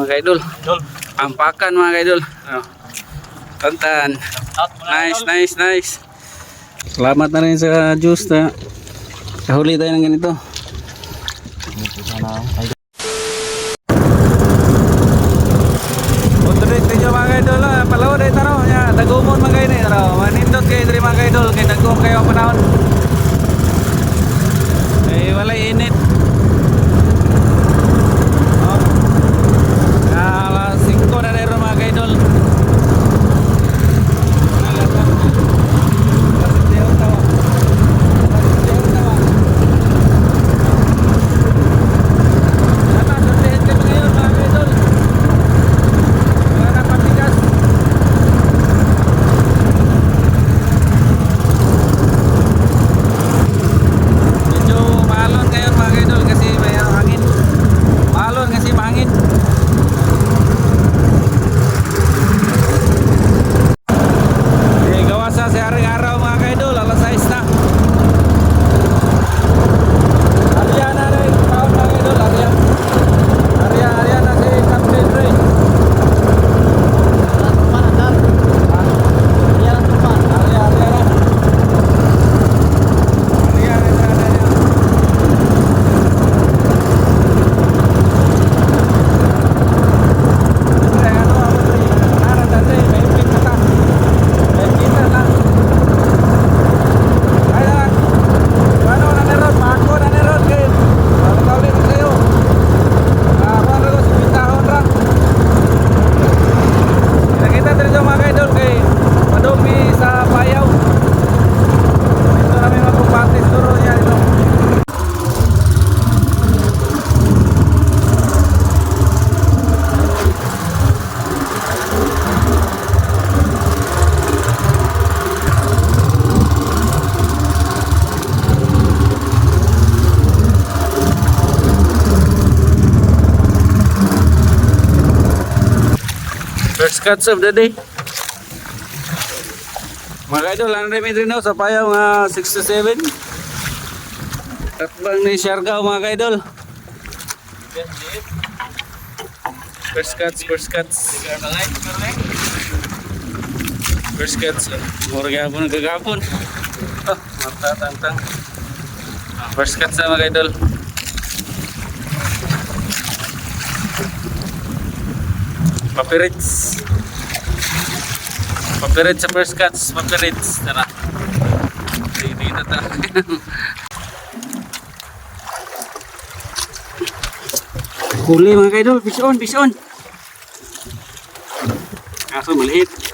mga kaidol. Dol. Ampakan mga kaidol. Oh. Tantan. Nice, nice, nice. Salamat na rin sa juice na kahuli tayo ng ganito. Udrit ninyo mga kaidol, ah. palaw na itaro. Ya, dagumon mga kayo ni itaro. Manindot kayo diri mga kaidol, kay dagum kayo ang panahon. Eh, wala init. First cuts of the day. Mga kaidol, ano rin rin sa payaw nga 6 to 7. Tatbang ni Siargao mga kaidol. First cuts, first cuts. First cuts. Mura gapon, gagapon. Oh, mata, tang, tang. First cuts na mga kaidol. Papirits. Papirits sa first cuts. Papirits. Tara. Hindi na ta. Huli mga kaidol. Fish on, fish on. Kaso maliit.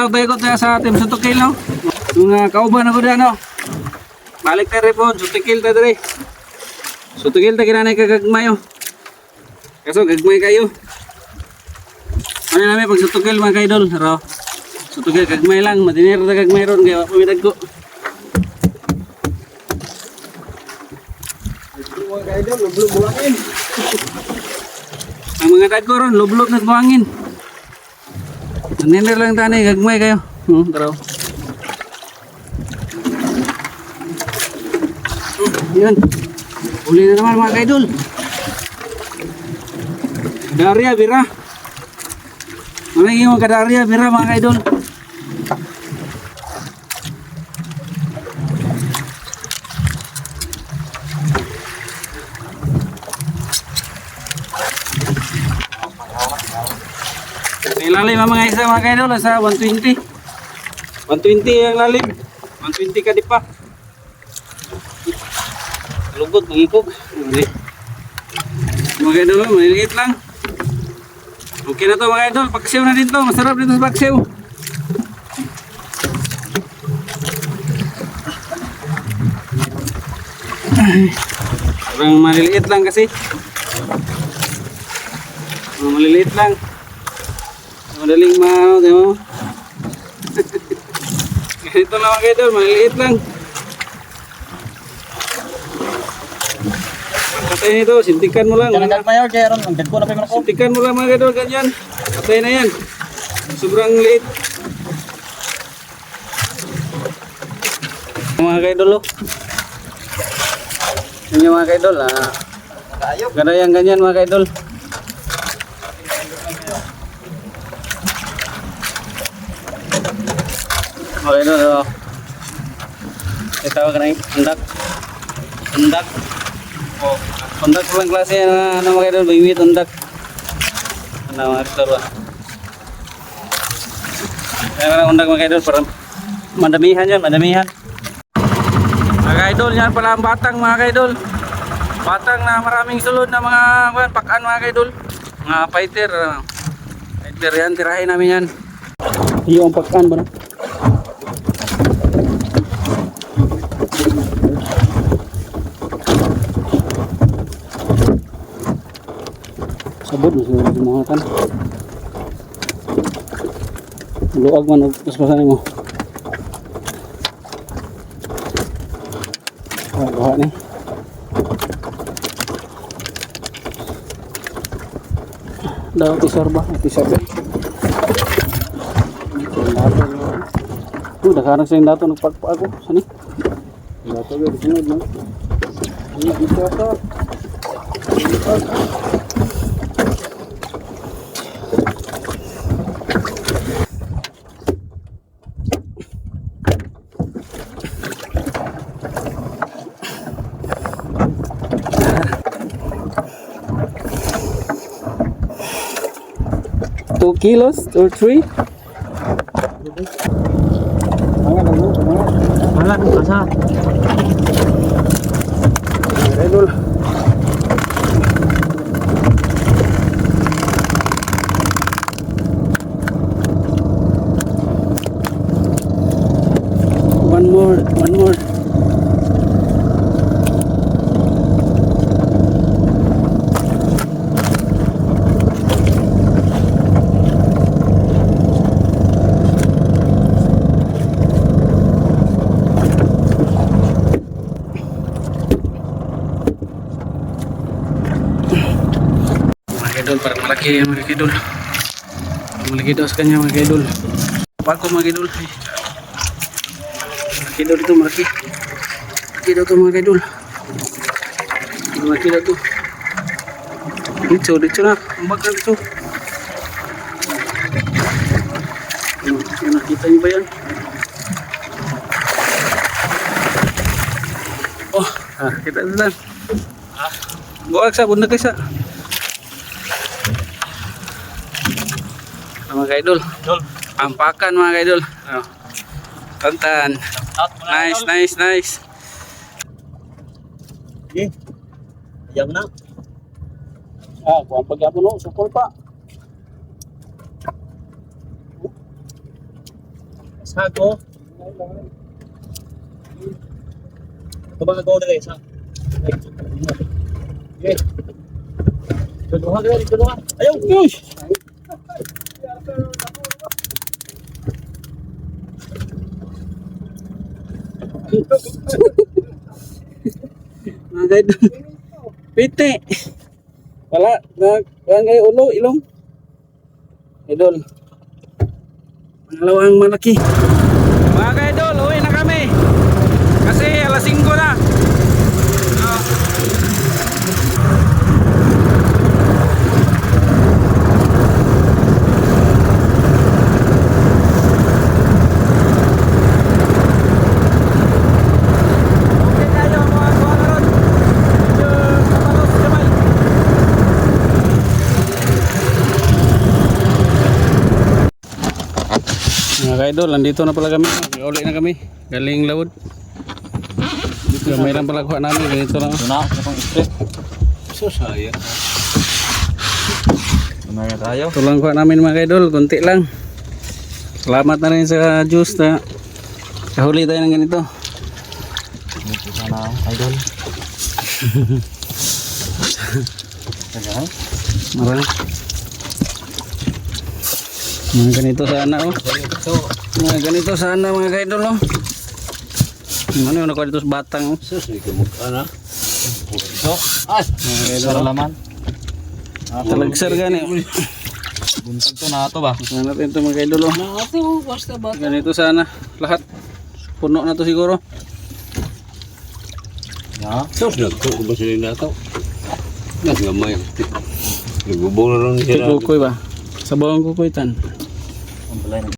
Tayo ko tayo sa Team Sutukil, no? Yung uh, kauban ako dyan, no? Balik tayo rin po, Sutukil tayo rin. Sutukil tayo kinanay kagagmay, oh. Kaso gagmay kayo. Ano namin pag sutukil mga kaidol, ro? Sutukil gagmay lang, madinero na gagmay ron, kaya pumidag ko. Mga kaidol, lublog buhangin. Ang mga dagko ron, lublog na buhangin. Madinero lang tanay, gagmay kayo. Hmm, taro. Yan. Uli na naman mga kaidol. Darya, bira. Yung mga kadarya, bira mga kaidol? Ilalim ang mga isa mga kaidol sa 120. 120 ang lalim. 120 ka di pa. Lugod, mangikog. Mga idol, maliliit lang. Okay na to mga idol. Paksiw na dito. Masarap dito sa paksiw. Parang maliliit lang kasi. Maliliit lang. Madaling ma... Di mo? Ganito lang mga idol. Maliliit lang. Patay nito, sintikan mo lang. Jangan mayor kaya ron, ang ko na pa yung. Sintikan mo lang mga kaidol, ganyan. Patay na yan. Sobrang liit. Mga kaidol, oh. Yan yung mga kaidol, ah. Ganda yan, ganyan mga kaidol. Mga kaidol, oh. Ito ka na yung undak. Undak. Oh, undak ko lang klase ah, ano mga kaidol, bimit undak. Ano mga kaidol, ah. Kaya ka lang undak mga kaidol, para madamihan yan, madamihan. Mga kaidol, yan pala ang batang mga kaidol. Batang na maraming sulod na mga pakan mga kaidol. Mga fighter. ah. fighter yan, tirahin namin yan. Yung pakan ba na? Na siguro sa mga kan. Luag man, paspasan mo. Ah, buha ni. Daw tisor ba? Tisor ba? Oh, dakarang sa yung dato nagpagpa ako. Sani? Dato ba? Sunod no? Ini bisa ka. Two kilos or three? Mga nang mo, mga. Wala, kasa. Idol. One more, one more. Mga idol, parang malaki mga idol. Malaki daw sa kanya mga idol. Pako mga idol. Ay. Malaki daw dito, malaki. Malaki daw ito mga idol. Malaki daw ito. Dito, dito na. Na dito. Nakita niyo ba yan? Oh, ah, kita dito lang. Buwag sa, bunda kayo sa. Ano, mga kaidol. Dol. Ampakan mga kaidol. Ano. Tantan. Na. Nice, nice, nice. Sige. Ayaw na. Ah, kuha pagyapon no, sukol pa. Sago. Ito ba nagawa nila isa? Okay. Dalawa ka dalawa. Ayaw! Uy! Mga. Piti. Wala, na, wala kayo ulo, ilong. Idol. Pangalawang malaki. Mga kaidol, uwi na kami. Kasi alas 5 na. Ah. Okay tayo mga kawalan. Medyo kapalos kamay. Mga kaidol, nandito na pala kami. Uli na kami. Galing lawod. Gamay lang pala kuha namin. Ganito lang. Ito na, ito pang stress. So. Tumaya tayo. Ito lang kuha namin mga kaidol. Kunti lang. Salamat na rin sa juice na kahuli tayo ng ganito. Ito sana, idol. Marami. Mga ganito sana oh. ito. Mga ganito sana mga kaidol oh. Ano yung nakuha dito sa batang oh. Sus, hindi ka mukha na. So, ay, sarap laman. Talagsar gani. Buntag to na to ba? Sana natin ito mga idol. oh. Nato, basta ba? Ganito sana. Lahat. Puno na to siguro. Ya. Sos na to ba sila na to? Nagamay. Nagubong na lang sila. Kukoy ba? Sa bawang kukoy tan. Ang balay na.